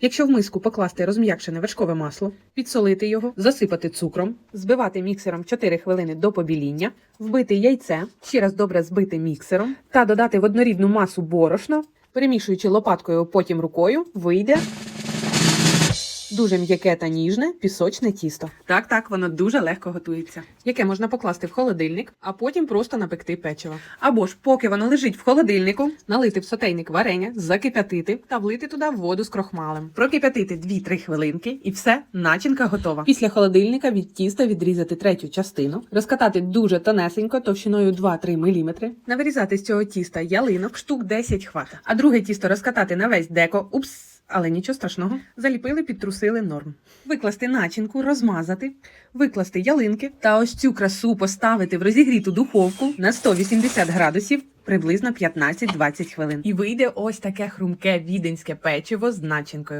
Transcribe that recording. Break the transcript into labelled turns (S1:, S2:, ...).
S1: Якщо в миску покласти розм'якшене вершкове масло, підсолити його, засипати цукром, збивати міксером 4 хвилини до побіління, вбити яйце, ще раз добре збити міксером та додати в однорідну масу борошно, перемішуючи лопаткою, потім рукою, вийде дуже м'яке та ніжне пісочне тісто. Так, так, воно дуже легко готується. Яке можна покласти в холодильник, а потім просто напекти печиво. Або ж, поки воно лежить в холодильнику, налити в сотейник варення, закип'ятити та влити туди воду з крохмалем. Прокип'ятити 2-3 хвилинки і все, начинка готова. Після холодильника від тіста відрізати третю частину, розкатати дуже тонесенько, товщиною 2-3 мм, навирізати з цього тіста ялинок, штук 10 хвата, а друге тісто розкатати на весь деко. Упс. Але нічого страшного. Заліпили, підтрусили норм. Викласти начинку, розмазати, викласти ялинки та ось цю красу поставити в розігріту духовку на 180 градусів приблизно 15-20 хвилин. І вийде ось таке хрумке віденське печиво з начинкою.